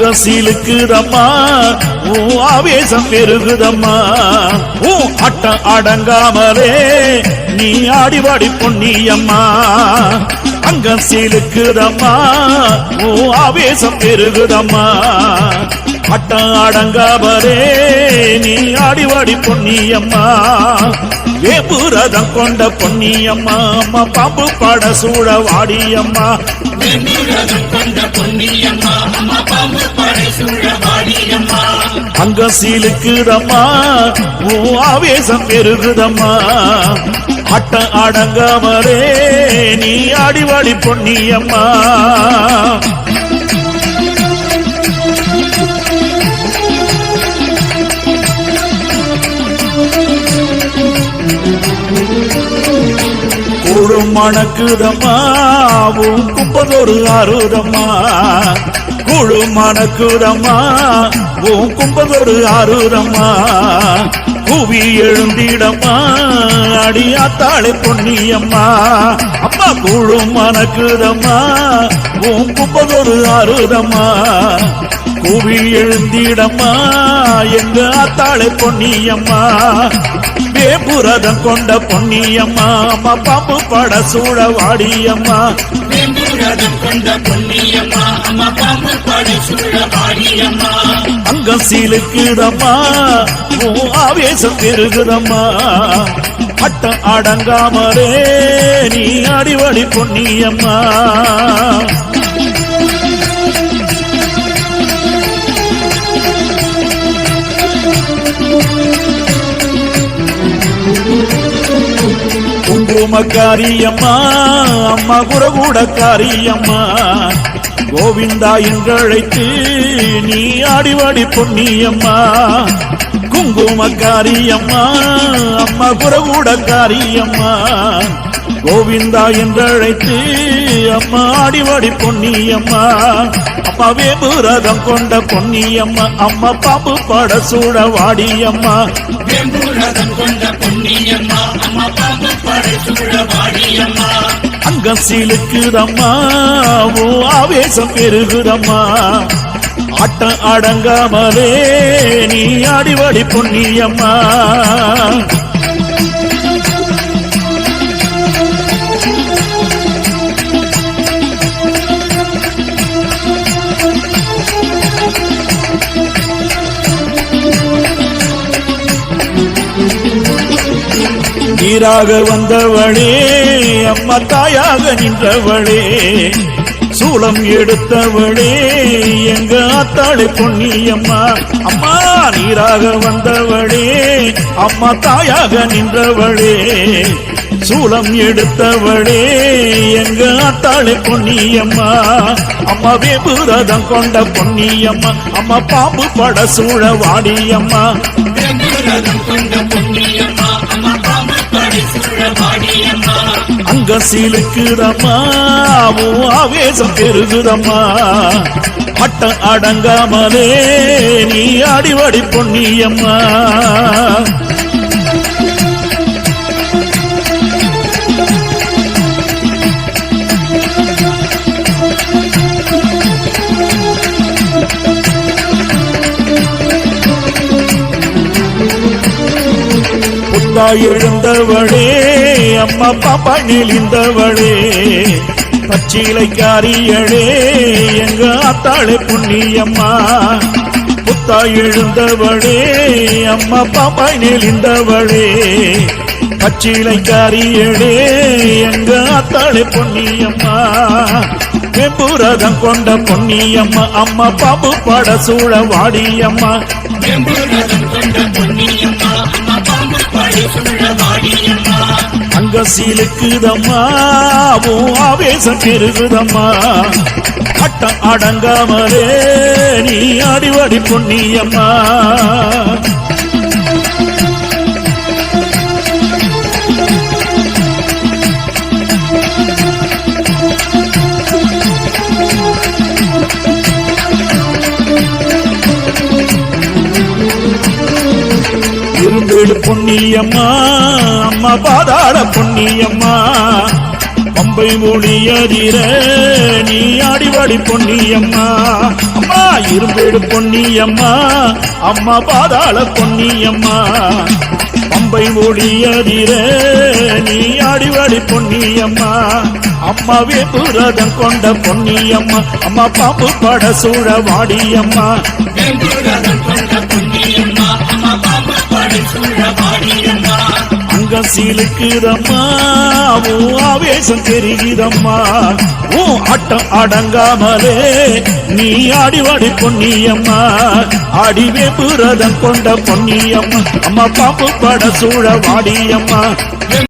அங்க சீலுக்குதம்மா ஊ ஆவேசம் பெருகுதம்மா. ஊ அட்டம் அடங்காமலே நீ ஆடிவாடி பொன்னியம்மா. அங்கம் சீலுக்குதம்மா ஊ ஆவேசம் பெருகுதம்மா. அட்டம் அடங்காமலே நீ ஆடிவாடி பொன்னியம்மா. வேபுரதம் கொண்ட பொன்னியம்மா அம்மா பாம்பு பாட சூழ வாடியம்மா. வெண்ணிறதம் கொண்ட அங்க சீலுக்குதம்மா ஊ ஆவேசம் பெருகுதம்மா. அட்ட அடங்காமலே நீ அடிவாடி பொன்னியம்மா. கூடும் மணக்குதம்மா உன் கும்பதொரு அறுதம்மா குழு மணக்குதம்மா உன் கும்பதொரு அறுதம்மா கூவி எழுந்திடம்மா அடியாத்தாளை பொன்னியம்மா. அம்மா குழு மணக்குதம்மா உன் கும்பதொரு அறுதம்மா கூவி எழுந்திடம்மா எங்க ஆத்தாளை பொன்னியம்மா. வேபுரதம் கொண்ட பொன்னியம்மா அம்மா பாம்பு பட சூழ வாடியம்மா. கொண்ட பொன்னியம்மா அம்மா பாம்பு படை சூழ வாடியம்மா. அங்க சீலுக்குதம்மா ஆவேசம் பெருகுதம்மா. அட்டம் அடங்காமலே நீ அடிவடி பொன்னியம்மா. குங்குமக்காரியம்மா அம்மா குரகூடக்காரியம்மா கோவிந்தா என்றழைத்து நீ ஆடிவாடி பொன்னியம்மா. குங்குமக்காரியம்மா அம்மா குரகூடக்காரியம்மா கோவிந்தா என்றழைத்து அம்மா ஆடிவாடி பொன்னியம்மா. அம்மா வேம்புரதம் கொண்ட பொன்னியம்மா அம்மா பாம்பு பாட சூழ வாடியம்மா. வேம்புரதம் கொண்ட பொன்னியம்மா. அங்கம் பாம்பு சீலுக்குதம்மா ஓ ஆவேசம் பெருகுதம்மா. ஆட்டம் அடங்காமலே நீ ஆடிவாடி பொன்னியம்மா. நீராக வந்தவளே அம்மா தாயாக நின்றவளே சூளம் எடுத்தவளே எங்க ஆத்தாளை பொன்னியம்மா அம்மா நீராக வந்தவளே அம்மா தாயாக நின்றவளே சூளம் எடுத்தவளே எங்க ஆத்தாளை பொன்னியம்மா அம்மா வேபுரதம் கொண்ட பொன்னியம்மா அம்மா பாம்பு பட சூழ வாடியம்மா. வெண்ணிறதம் கொண்ட பொன்னியம்மா அங்க சீலுக்குதம்மா ஆவேசம் பெருகுதம்மா. பட்டம் அடங்காமலே நீ அடிவடி பொன்னியம்மா. எழுந்தவளே அம்மா பாப்பா நெளிந்தவளே பச்சிலை காரியழே எங்க ஆத்தாளே புண்ணியம்மா புத்தா எழுந்தவளே அம்மா பாப்பா நெளிந்தவளே பச்சிலை காரியழே எங்க ஆத்தாளே பொன்னியம்மா வெம்புரதம் கொண்ட பொன்னியம்மா அம்மா பாபு பட சூழ வாடியம்மா. வெம்புரதம் கொண்ட பொன்னியம்மா அம்மா பாபு பட சூழ வாடியம்மா. அங்க சீலுக்குதம்மா உன் ஆவேசம் பெருகுதம்மா அட்டம் அடங்காமலே நீ அடிவடி பொன்னியம்மா. வீடு புண்ணியம்மா அம்மா பாதாள புண்ணியம்மா. பம்பை மொழியதிர நீ ஆடிவாடி பொன்னியம்மா அம்மா இரும்பேடு பொன்னியம்மா அம்மா பாதாள பொன்னியம்மா பம்பை மொழியதிர நீ ஆடிவாடி பொன்னியம்மா அம்மாவே புரதம் கொண்ட பொன்னியம்மா அம்மா பாம்பு பட சூழ வாடியம்மா. சீலுக்குதம்மா உன் ஆவேசம் தெரியுதம்மா. உன் ஆட்டம் அடங்காமலே நீ ஆடிவாடி பொன்னியம்மா. ஆடிவே புரதம் கொண்ட பொன்னியம்மா. அம்மா பாப்பு பட சூழ வாடியம்மா.